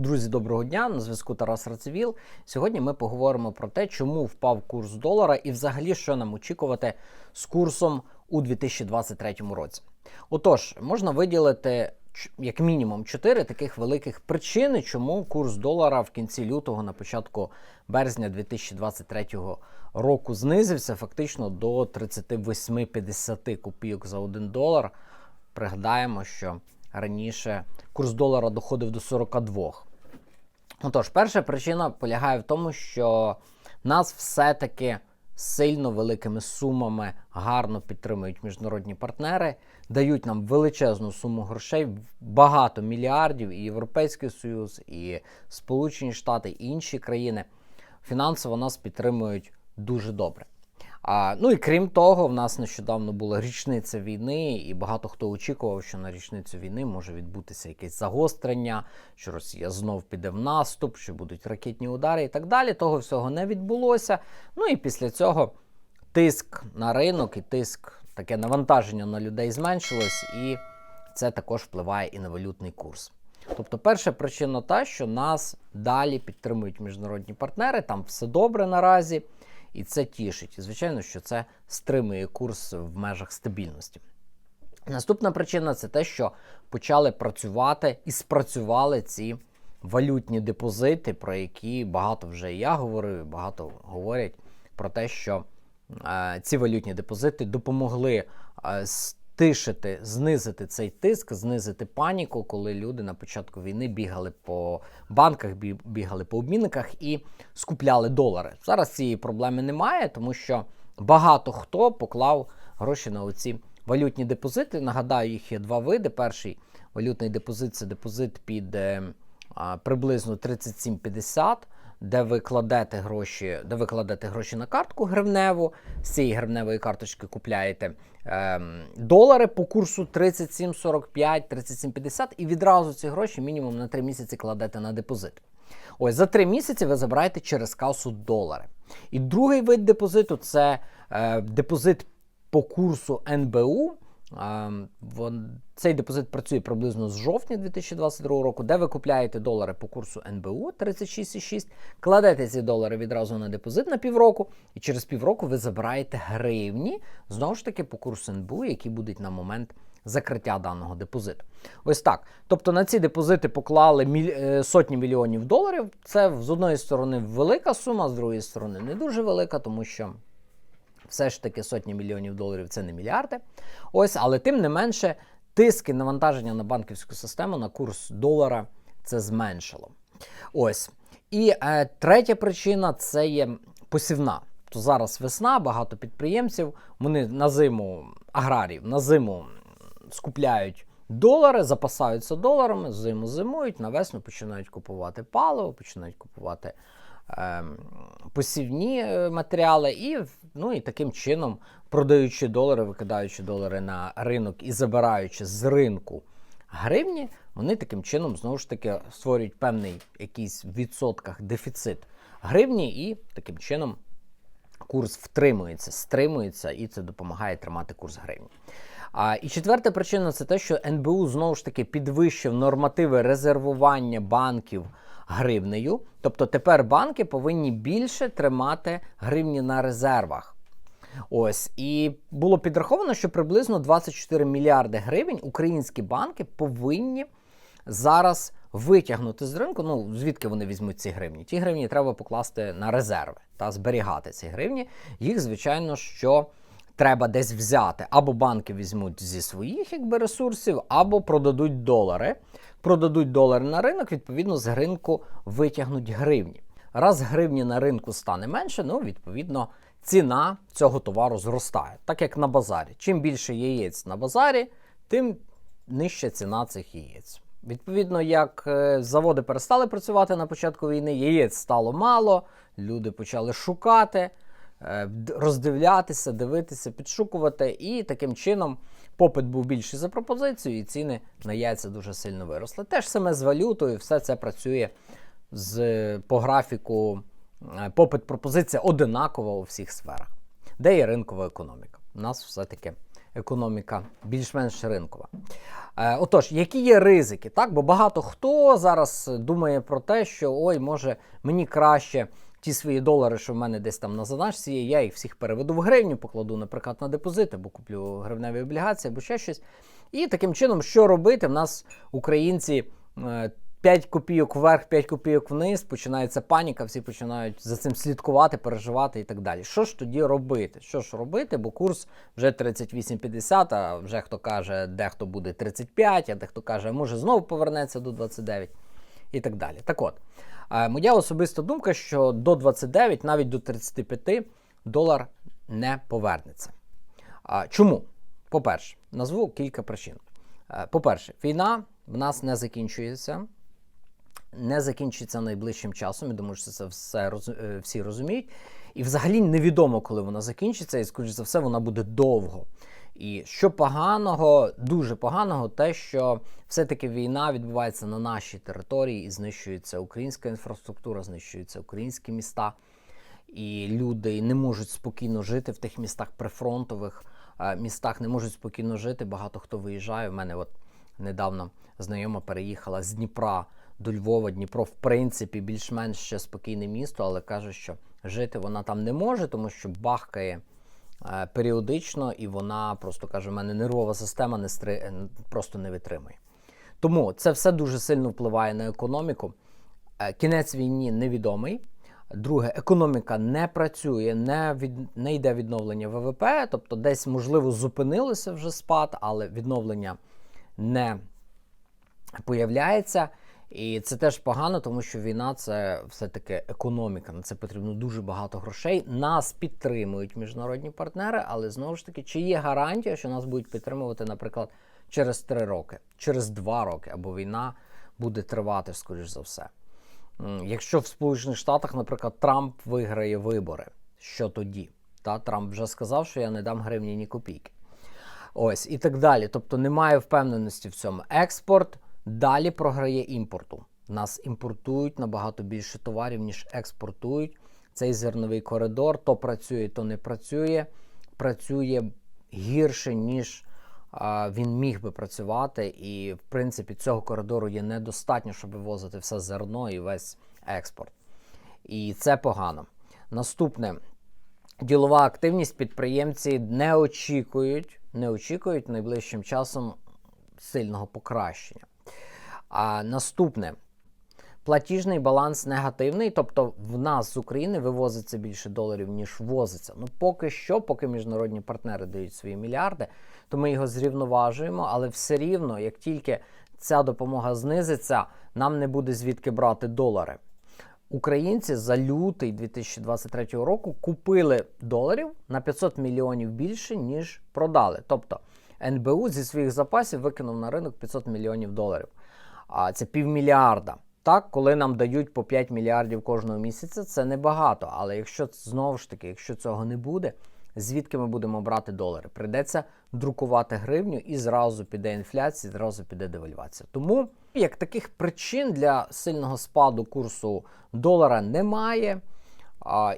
Друзі, доброго дня! На зв'язку Тарас Рацевіл. Сьогодні ми поговоримо про те, чому впав курс долара і взагалі що нам очікувати з курсом у 2023 році. Отож, можна виділити як мінімум чотири таких великих причини, чому курс долара в кінці лютого на початку березня 2023 року знизився фактично до 38-50 копійок за 1 долар. Пригадаємо, що раніше курс долара доходив до 42. Отож, перша причина полягає в тому, що нас все-таки сильно великими сумами гарно підтримують міжнародні партнери, дають нам величезну суму грошей, багато мільярдів, і Європейський Союз, і Сполучені Штати, і інші країни фінансово нас підтримують дуже добре. А, ну і крім того, в нас нещодавно була річниця війни, і багато хто очікував, що на річницю війни може відбутися якесь загострення, що Росія знов піде в наступ, що будуть ракетні удари і так далі. Того всього не відбулося. Ну і після цього тиск на ринок і тиск, таке навантаження на людей зменшилось, і це також впливає і на валютний курс. Тобто, перша причина та, що нас далі підтримують міжнародні партнери, там все добре наразі, і це тішить. І звичайно, що це стримує курс в межах стабільності. Наступна причина це те, що почали працювати і спрацювали ці валютні депозити, про які багато вже я говорив, багато говорять про те, що е, ці валютні депозити допомогли е, стишити, знизити цей тиск, знизити паніку, коли люди на початку війни бігали по банках, бігали по обмінниках і скупляли долари. Зараз цієї проблеми немає, тому що багато хто поклав гроші на оці валютні депозити. Нагадаю, їх є два види. Перший валютний депозит це депозит під е, приблизно 37,50, де ви кладете гроші, де ви кладете гроші на картку гривневу. З цієї гривневої карточки купляєте ем, долари по курсу 37,45, 37,50 і відразу ці гроші мінімум на 3 місяці кладете на депозит. Ось за 3 місяці ви забираєте через касу долари. І другий вид депозиту це е, депозит по курсу НБУ. Цей депозит працює приблизно з жовтня 2022 року, де ви купляєте долари по курсу НБУ 36,6, кладете ці долари відразу на депозит на півроку, і через півроку ви забираєте гривні, знову ж таки, по курсу НБУ, які будуть на момент закриття даного депозиту. Ось так. Тобто на ці депозити поклали е, сотні мільйонів доларів. Це з одної сторони велика сума, з другої сторони не дуже велика, тому що все ж таки сотні мільйонів доларів це не мільярди. Ось, але тим не менше, тиски навантаження на банківську систему на курс долара це зменшило. Ось. І е, третя причина це є посівна. То зараз весна, багато підприємців, вони на зиму аграрів на зиму скупляють долари, запасаються доларами, зиму зимують, на весну починають купувати паливо, починають купувати посівні е, матеріали, і, ну, і таким чином, продаючи долари, викидаючи долари на ринок і забираючи з ринку гривні, вони таким чином знову ж таки створюють певний якийсь в відсотках дефіцит гривні, і таким чином курс втримується, стримується, і це допомагає тримати курс гривні. А, і четверта причина це те, що НБУ знову ж таки підвищив нормативи резервування банків гривнею. Тобто тепер банки повинні більше тримати гривні на резервах. Ось і було підраховано, що приблизно 24 мільярди гривень українські банки повинні зараз витягнути з ринку. Ну звідки вони візьмуть ці гривні? Ті гривні треба покласти на резерви та зберігати ці гривні. Їх, звичайно, що треба десь взяти. Або банки візьмуть зі своїх якби ресурсів, або продадуть долари. Продадуть долари на ринок, відповідно, з ринку витягнуть гривні. Раз гривні на ринку стане менше, ну відповідно ціна цього товару зростає, так як на базарі. Чим більше яєць на базарі, тим нижча ціна цих яєць. Відповідно, як е, заводи перестали працювати на початку війни, яєць стало мало, люди почали шукати, е, роздивлятися, дивитися, підшукувати, і таким чином попит був більший за пропозицію, і ціни на яйця дуже сильно виросли. Те ж саме з валютою, все це працює з, по графіку е, попит пропозиція одинакова у всіх сферах, де є ринкова економіка. У нас все-таки економіка більш-менш ринкова. Е, Отож, які є ризики? Так, бо багато хто зараз думає про те, що ой, може мені краще ті свої долари, що в мене десь там на заначці є, я їх всіх переведу в гривню, покладу, наприклад, на депозит, або куплю гривневі облігації, або ще щось. І таким чином, що робити? В нас українці. Е, 5 копійок вверх, 5 копійок вниз, починається паніка, всі починають за цим слідкувати, переживати і так далі. Що ж тоді робити? Що ж робити? Бо курс вже 38,50, а вже хто каже, дехто буде 35, а дехто каже, може знову повернеться до 29 і так далі. Так от, е, моя особиста думка, що до 29, навіть до 35 долар не повернеться. Чому? По-перше, назву кілька причин. Е, По-перше, війна в нас не закінчується не закінчиться найближчим часом. Я думаю, що це все е, всі розуміють. І взагалі невідомо, коли вона закінчиться, і, скоріш за все, вона буде довго. І що поганого, дуже поганого, те, що все-таки війна відбувається на нашій території і знищується українська інфраструктура, знищуються українські міста. І люди не можуть спокійно жити в тих містах прифронтових е, містах, не можуть спокійно жити. Багато хто виїжджає. У мене от недавно знайома переїхала з Дніпра до Львова. Дніпро, в принципі, більш-менш ще спокійне місто, але каже, що жити вона там не може, тому що бахкає е, періодично, і вона просто каже: у мене нервова система не стри... е, просто не витримує. Тому це все дуже сильно впливає на економіку. Е, Кінець війні невідомий. Друге, економіка не працює, не, від, не йде відновлення ВВП, тобто десь, можливо, зупинилося вже спад, але відновлення не появляється. І це теж погано, тому що війна це все-таки економіка. На це потрібно дуже багато грошей. Нас підтримують міжнародні партнери, але знову ж таки, чи є гарантія, що нас будуть підтримувати, наприклад, через 3 роки, через 2 роки, або війна буде тривати, скоріш за все. Якщо в Сполучених Штатах, наприклад, Трамп виграє вибори, що тоді? Та Трамп вже сказав, що я не дам гривні ні копійки. Ось і так далі. Тобто немає впевненості в цьому. Експорт далі програє імпорту. Нас імпортують набагато більше товарів, ніж експортують. Цей зерновий коридор то працює, то не працює. Працює гірше, ніж а, він міг би працювати. І, в принципі, цього коридору є недостатньо, щоб вивозити все зерно і весь експорт. І це погано. Наступне ділова активність підприємці не очікують, не очікують найближчим часом сильного покращення. А наступне платіжний баланс негативний, тобто в нас з України вивозиться більше доларів, ніж ввозиться. Ну поки що, поки міжнародні партнери дають свої мільярди, то ми його зрівноважуємо, але все рівно, як тільки ця допомога знизиться, нам не буде звідки брати долари. Українці за лютий 2023 року купили доларів на 500 мільйонів більше, ніж продали. Тобто НБУ зі своїх запасів викинув на ринок 500 мільйонів доларів. А це півмільярда. Так, коли нам дають по 5 мільярдів кожного місяця, це небагато. Але якщо знову ж таки, якщо цього не буде, звідки ми будемо брати долари? Прийдеться друкувати гривню і зразу піде інфляція, зразу піде девальвація. Тому як таких причин для сильного спаду курсу долара немає.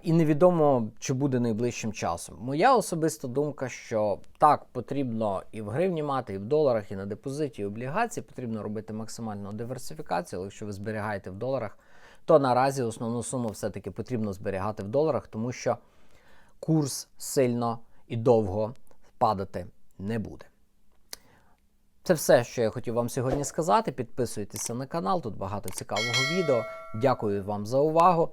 І невідомо, чи буде найближчим часом. Моя особиста думка, що так потрібно і в гривні мати, і в доларах, і на депозиті, і облігації. Потрібно робити максимальну диверсифікацію. Але якщо ви зберігаєте в доларах, то наразі основну суму все-таки потрібно зберігати в доларах, тому що курс сильно і довго падати не буде. Це все, що я хотів вам сьогодні сказати. Підписуйтеся на канал, тут багато цікавого відео. Дякую вам за увагу